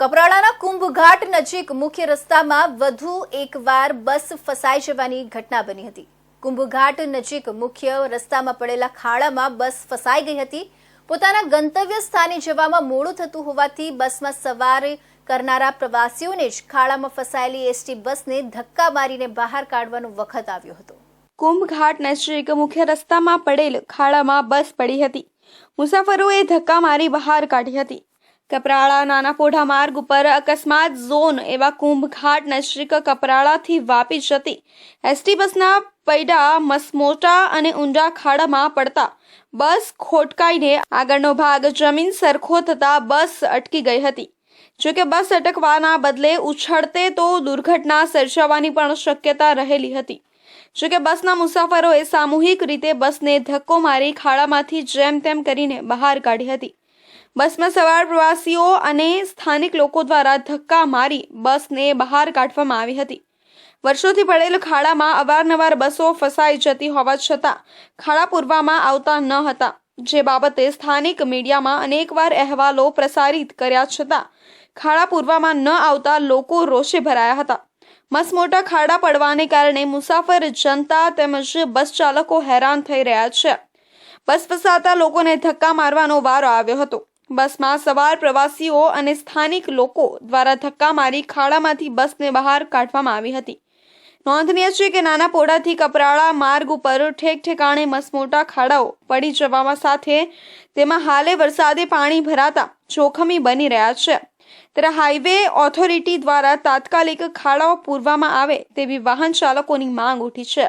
કપરાડાના કુંભઘાટ નજીક મુખ્ય રસ્તામાં વધુ એકવાર બસ ફસાઈ જવાની ઘટના બની હતી. કુંભઘાટ નજીક મુખ્ય રસ્તામાં પડેલા ખાડામાં બસ ફસાઈ ગઈ હતી. પોતાના ગંતવ્ય સ્થાને જવામાં મોડું થતું હોવાથી બસમાં સવાર કરનારા પ્રવાસીઓને જ ખાડામાં ફસાયેલી એસટી બસને ધક્કા મારીને બહાર કાઢવાનો વખત આવ્યો હતો. કુંભઘાટ નજીક મુખ્ય રસ્તામાં પડેલ ખાડામાં બસ પડી હતી. મુસાફરોએ ધક્કા મારી બહાર કાઢી હતી. કપરાળા નાના પોઢા માર્ગ ઉપર અકસ્માત ઝોન એવા કુંભઘાટ નજીક કપરાળાથી વાપી જતી એસટી બસના પૈડા મસમોટા અને ઊંડા ખાડામાં પડતા બસ ખોટકાઈને આગળનો ભાગ જમીન સરખો થતા બસ અટકી ગઈ હતી. જોકે બસ અટકવાના બદલે ઉછળતે તો દુર્ઘટના સર્જાવાની પણ શક્યતા રહેલી હતી. જોકે બસના મુસાફરોએ સામૂહિક રીતે બસને ધક્કો મારી ખાડામાંથી જેમ તેમ કરીને બહાર કાઢી હતી. બસમાં સવાર પ્રવાસીઓ અને સ્થાનિક લોકો દ્વારા ધક્કા મારી બસને બહાર કાઢવામાં આવી હતી. વર્ષોથી પડેલ ખાડામાં અવારનવાર બસો ફસાઈ જતી હોવા છતાં ખાડા પૂરવામાં આવતા ન હતા, જે બાબતે સ્થાનિક મીડિયામાં અનેકવાર અહેવાલો પ્રસારિત કર્યા છતાં ખાડા પૂરવામાં ન આવતા લોકો રોષે ભરાયા હતા. મસમોટા ખાડા પડવાને કારણે મુસાફર જનતા તેમજ બસ ચાલકો હેરાન થઈ રહ્યા છે. બસ ફસાતા લોકોને ધક્કા મારવાનો વારો આવ્યો હતો. બસમાં સવાર પ્રવાસીઓ અને સ્થાનિક લોકો દ્વારા ધક્કા મારી ખાડામાંથી બસને બહાર કાઢવામાં આવી હતી. નોંધનીય છે કે નાના પોડાથી કપરાળા માર્ગ ઉપર ઠેક ઠેકાણે મસમોટા ખાડાઓ પડી જવામાં સાથે તેમાં હાલે વરસાદે પાણી ભરાતા જોખમી બની રહ્યા છે. ત્યારે હાઈવે ઓથોરિટી દ્વારા તાત્કાલિક ખાડાઓ પૂરવામાં આવે તેવી વાહન ચાલકોની માંગ ઉઠી છે.